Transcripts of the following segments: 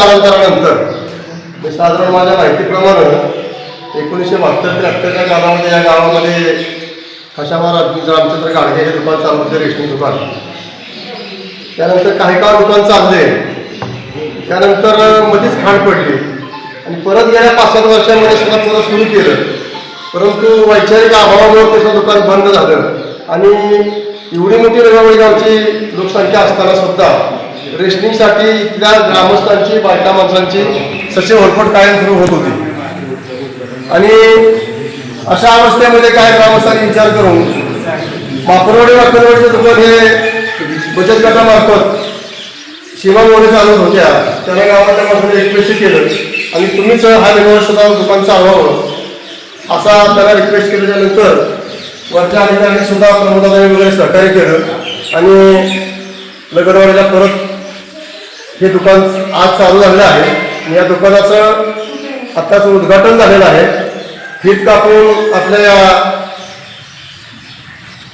कालांतरानंतर. साधारण माझ्या माहितीप्रमाणे एकोणीसशे बहात्तर त्र्याहत्तरच्या कालामध्ये या गावामध्ये खशाबा रामचंद्र गाडगे हे दुकान चालू होते रेशनिंग दुकान. त्यानंतर काही काळ दुकान चालले. त्यानंतर मध्येच खाण पडली. आणि परत गेल्या पाच सात वर्षामध्ये सुद्धा परत सुरू केलं. परंतु वैचारिक अभावामुळे त्याचं दुकान बंद झालं. आणि एवढी मोठी रगावळी गावची लोकसंख्या असताना सुद्धा रेशनिंगसाठी इथल्या ग्रामस्थांची बायका माणसांची सचिव होरपट कायम सुरू होत होती. आणि अशा अवस्थेमध्ये काय ग्रामस्थांनी विचार करून मापरवाडी वाकरवाडीचे दुकान हे बचत गटामार्फत सीमा मोठे चालू होत्या. त्याला गावाच्या माणसाने रिक्वेस्ट केलं. आणि तुम्हीच हा निर्णय दुकान चालवावं असा त्याला रिक्वेस्ट केल्यानंतर वरच्या अधिकाऱ्यांनी सुद्धा प्रमोदाबाई वगैरे सहकार्य केलं. आणि लगडवाडीला परत हे दुकान आज चालू झालेलं आहे. या दुकानाचं आत्ताच उद्घाटन झालेलं आहे. फीत कापून आपल्या या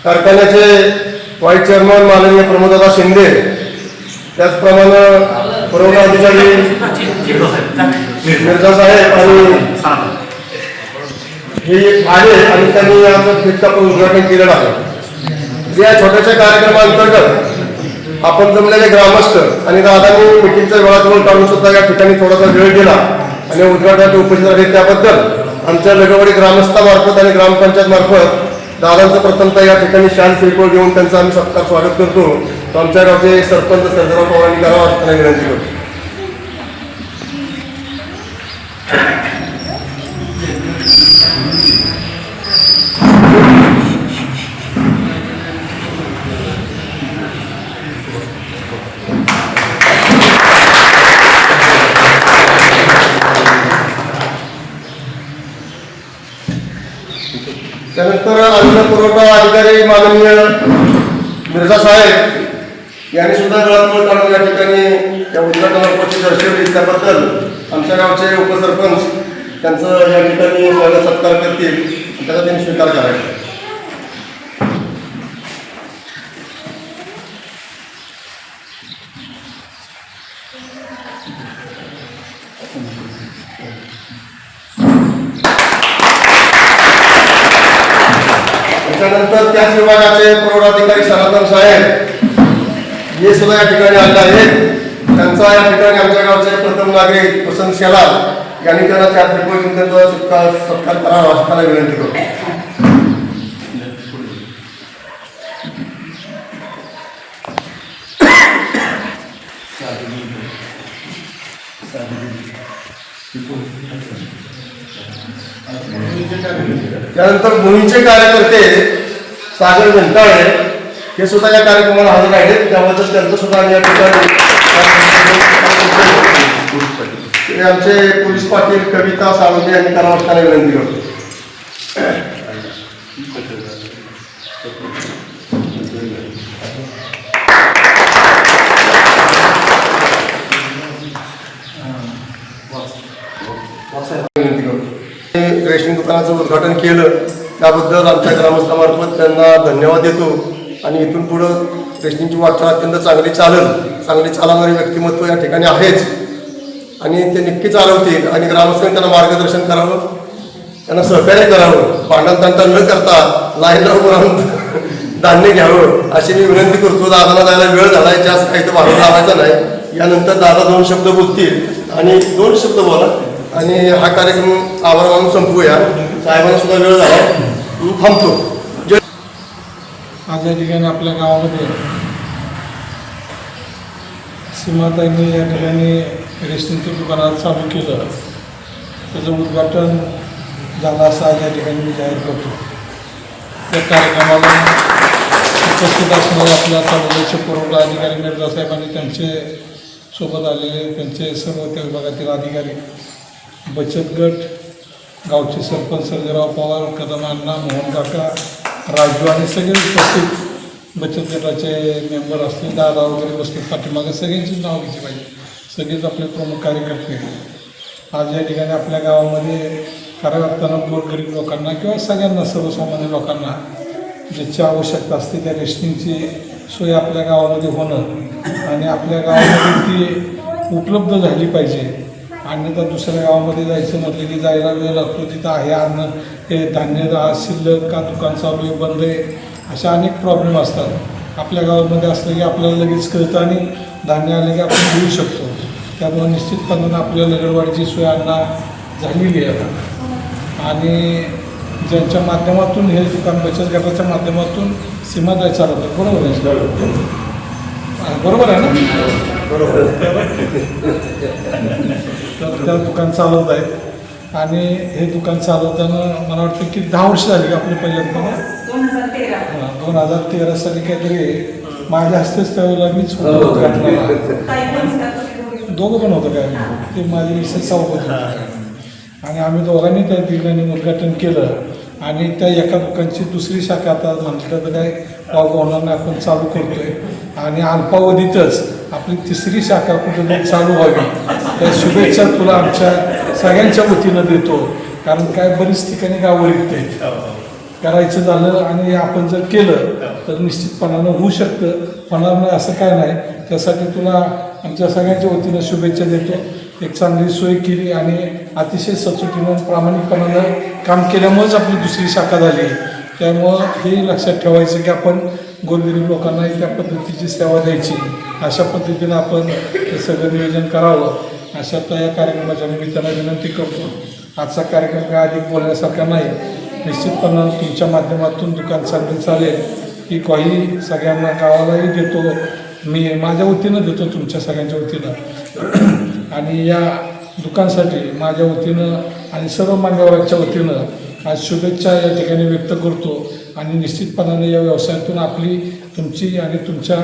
कारखान्याचे व्हाईस चेअरमन माननीय प्रमोददा शिंदे त्याचप्रमाणे पुरवठा अधिकारी मिर्झा साहेब आणि हे आहे आणि त्यांनी याचं फिट कापून उद्घाटन केलेलं आहे. या छोट्याशा कार्यक्रमाअंतर्गत आपण जमलेले ग्रामस्थ आणि दादांनी मिटिंगचा वेळाजवळ काढून सुद्धा या ठिकाणी थोडासा वेळ दिला. आणि उद्घाटनाचे उपस्थित राहिले त्याबद्दल आमच्या लगवडी ग्रामस्थामार्फत आणि ग्रामपंचायत मार्फत दादांचं प्रथमतः या ठिकाणी शाल श्रीफळ घेऊन त्यांचं आम्ही सत्कार स्वागत करतो. तो आमच्या गावचे सरपंच सर्जराव पवारांनी करावा असताना विनंती करतो. त्यानंतर अन्न पुरवठा अधिकारी माननीय मिर्झा साहेब यांनी सुद्धा गळातोड काढून या ठिकाणी त्या उद्घाटनाला उपस्थित दर्शवली त्याबद्दल आमच्या गावचे उपसरपंच त्यांचं या ठिकाणी स्वागत सत्कार करतील त्याचा त्यांनी स्वीकार करायचा. त्यानंतर त्याच विभागाचे पुरवठाधिकारी सनातन साहेब हे सुद्धा या ठिकाणी आले आहेत. त्यांचा या ठिकाणी आमच्या गावचे प्रथम नागरिक वसंत शेलार यांनी त्यांना त्या ठिकाणी सत्कार सत्कार करावा असं त्याला विनंती करतो. त्यानंतर मुलींचे कार्यकर्ते सागर व्यंताळे हे सुद्धा या कार्यक्रमाला हजर आहेत. त्याबद्दल त्यांचं सुद्धा आम्ही या ठिकाणी आमचे पोलीस पाटील कविता साळुंके यांनी करावं असताना विनंती करतो. रेशनिंग दुकानाचं उद्घाटन केलं. त्याबद्दल आमच्या ग्रामस्थामार्फत त्यांना धन्यवाद देतो. आणि इथून पुढं रेशनिंगची वाटचाल अत्यंत चांगली चालेल चांगली चालवणारे व्यक्तिमत्व या ठिकाणी आहेच. आणि ते नक्की चालवतील आणि ग्रामस्थांनी त्यांना मार्गदर्शन करावं त्यांना सहकार्य करावं. भांडण न करता लाईन लावून राहून धान्य घ्यावं अशी मी विनंती करतो. दादाला जायला वेळ झालाय जास्त काही तर भाडं लावायचा नाही. यानंतर दादा दोन शब्द बोलतील. आणि दोन शब्द बोला. आणि हा कार्यक्रम आभार संपवूया साहेबांना सुद्धा वेळ झाला. थांबतो. आज या ठिकाणी आपल्या गावामध्ये सीमाताईंनी या ठिकाणी रेशनचं दुकानात चालू केलं. त्याचं उद्घाटन झालं असं आज या ठिकाणी मी जाहीर करतो. त्या कार्यक्रमाला उपस्थित असणारे आपल्या तालुक्याचे पुरवठा अधिकारी मिर्झासाहेब आणि त्यांचे सोबत आलेले त्यांचे सर्व त्या विभागातील अधिकारी बचत गट गावचे सरपंच सर्जेराव पवार कदम मोहन काका राजू आणि सगळे उपस्थित बचत गटाचे मेंबर असतील दादा वगैरे उपस्थित पाठीमागे सगळ्यांचीच नाव घ्यायची पाहिजे. सगळेच आपले प्रमुख कार्यकर्ते आज या ठिकाणी आपल्या गावामध्ये कार्यकर्त्यांना गोरगरीब लोकांना किंवा सगळ्यांना सर्वसामान्य लोकांना ज्याची आवश्यकता असते त्या रेशनिंगची सोय आपल्या गावामध्ये होणं आणि आपल्या गावामध्ये ती उपलब्ध झाली पाहिजे. अन्यथा दुसऱ्या गावामध्ये जायचं म्हटलं की जायला वेळ लागतो तिथं आहे अन्न हे धान्य शिल्लक का दुकान चालू आहे बंद आहे अशा अनेक प्रॉब्लेम असतात. आपल्या गावामध्ये असलं की आपल्याला लगेच कळतं आणि धान्य आलं की आपण घेऊ शकतो. त्यामुळे निश्चितपणानं आपल्या लगडवाडीची सोय अण्णा झालेली आहे आता. आणि ज्यांच्या माध्यमातून हे दुकान बचत गटाच्या माध्यमातून सीमादाय चालवतात बरोबर आहे? बरोबर आहे ना? तर त्या दुकान चालवत आहेत. आणि हे दुकान चालवताना मला वाटतं की दहा वर्ष झाली का आपली पहिल्यांदा दोन हजार तेरा. हा, दोन हजार तेरा साली काहीतरी माझ्या हस्तेच त्यावेळेला मीच पण होत्या, तुम्ही दोघे. पण होतं काय ते माझे मिसेस सभापती होते. आणि आम्ही दोघांनी त्या ठिकाणी उद्घाटन केलं. आणि त्या एका दुकानची दुसरी शाखा आता म्हटलं तर काय वाव होणार नाही आपण चालू करतोय. आणि अल्पावधीतच आपली तिसरी शाखा कुठे चालू व्हावी? त्या शुभेच्छा तुला आमच्या सगळ्यांच्या वतीनं देतो. कारण काय बरीच ठिकाणी गावं रिक्त आहेत. करायचं झालं आणि आपण जर केलं तर निश्चितपणानं होऊ शकतं. होणार नाही असं काय नाही. त्यासाठी तुला आमच्या सगळ्यांच्या वतीनं शुभेच्छा देतो. एक चांगली सोय केली आणि अतिशय सचोटीनं प्रामाणिकपणानं काम केल्यामुळेच आपली दुसरी शाखा झाली. त्यामुळं हे लक्षात ठेवायचं की आपण गोरगरीब लोकांना त्या पद्धतीची सेवा द्यायची. अशा पद्धतीनं आपण हे सगळं नियोजन करावं. अशा त्या या कार्यक्रमाच्या निमित्तानं विनंती करतो. आजचा कार्यक्रम काय अधिक बोलण्यासारखा नाही. निश्चितपणानं तुमच्या माध्यमातून दुकान चांगलं चालेल. ही काही सगळ्यांना गावालाही देतो. मी माझ्या वतीनं देतो तुमच्या सगळ्यांच्या वतीनं. आणि या दुकानसाठी माझ्या वतीनं आणि सर्व मान्यवरांच्या वतीनं आज शुभेच्छा या ठिकाणी व्यक्त करतो आणि निश्चितपणाने या व्यवसायातून आपली तुमची आणि तुमच्या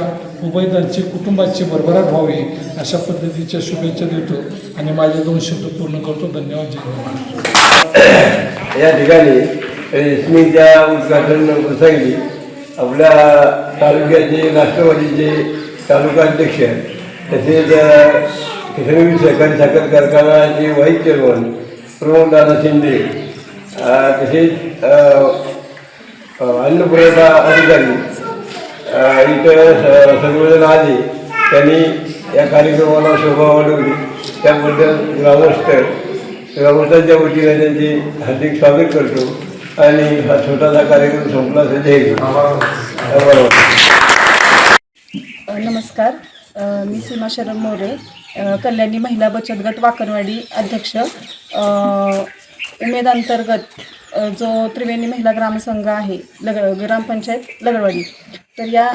उभयदांची कुटुंबाची भरभराट व्हावी अशा पद्धतीच्या शुभेच्छा देतो आणि माझे दोन शब्द पूर्ण करतो. धन्यवाद जय या ठिकाणी रेशमीच्या उद्घाटन प्रसंगी आपल्या तालुक्याचे राष्ट्रवादीचे तालुकाध्यक्ष तसेच अ, किशनवीर सहकारी साखर कारखानाचे व्हाईस चेअरमन प्रमोददादा शिंदे तसेच अ, अन्न पुरवठा अधिकारी इथं स- सर्वजण आले त्यांनी या कार्यक्रमाला शोभा वाढवली त्याबद्दल ग्रामस्थ ग्रामस्थांच्या वतीने त्यांचे हार्दिक स्वागत करतो आणि हा छोटासा कार्यक्रम संपला असेल जय बरोबर नमस्कार मी सीमा शरण मोरे. कल्याणी महिला बचत गट वाकरवाडी अध्यक्ष. उमेद अंतर्गत जो त्रिवेणी महिला ग्रामसंघ आहे लग ग्रामपंचायत लगडवाडी तर या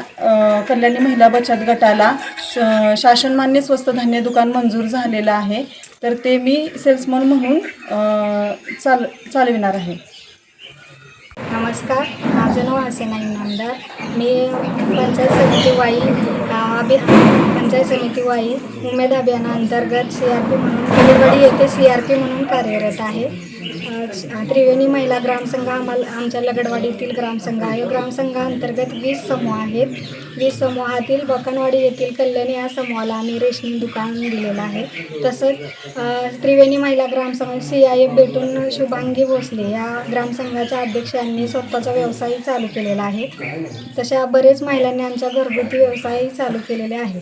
कल्याणी महिला बचत गटाला श- शासनमान्य स्वस्त धान्य दुकान मंजूर झालेलं आहे. तर ते मी सेल्समन म्हणून चाल चालविणार आहे. नमस्कार माझं नाव हसेना इनामदार मी पंचायत समिती वाई अभि पंचायत समिती वाई उमेद अभियानाअंतर्गत सी आर पी म्हणून येथे सी आर पी म्हणून कार्यरत आहे. त्रिवेणी महिला ग्रामसंघ आम्हाला आमच्या लगडवाडीतील ग्रामसंघ आहे. ग्रामसंघाअंतर्गत वीस समूह आहेत. वीस समूहातील बकनवाडी येथील कल्याणी या समूहाला आम्ही रेशनिंग दुकान दिलेलं आहे. तसंच त्रिवेणी महिला ग्रामसंघ सी आय एफ भेटून शुभांगी भोसले या ग्रामसंघाच्या अध्यक्षांनी स्वतःचा व्यवसाय चालू केलेला आहे. तशा बरेच महिलांनी आमच्या घरगुती व्यवसाय चालू केलेले आहेत.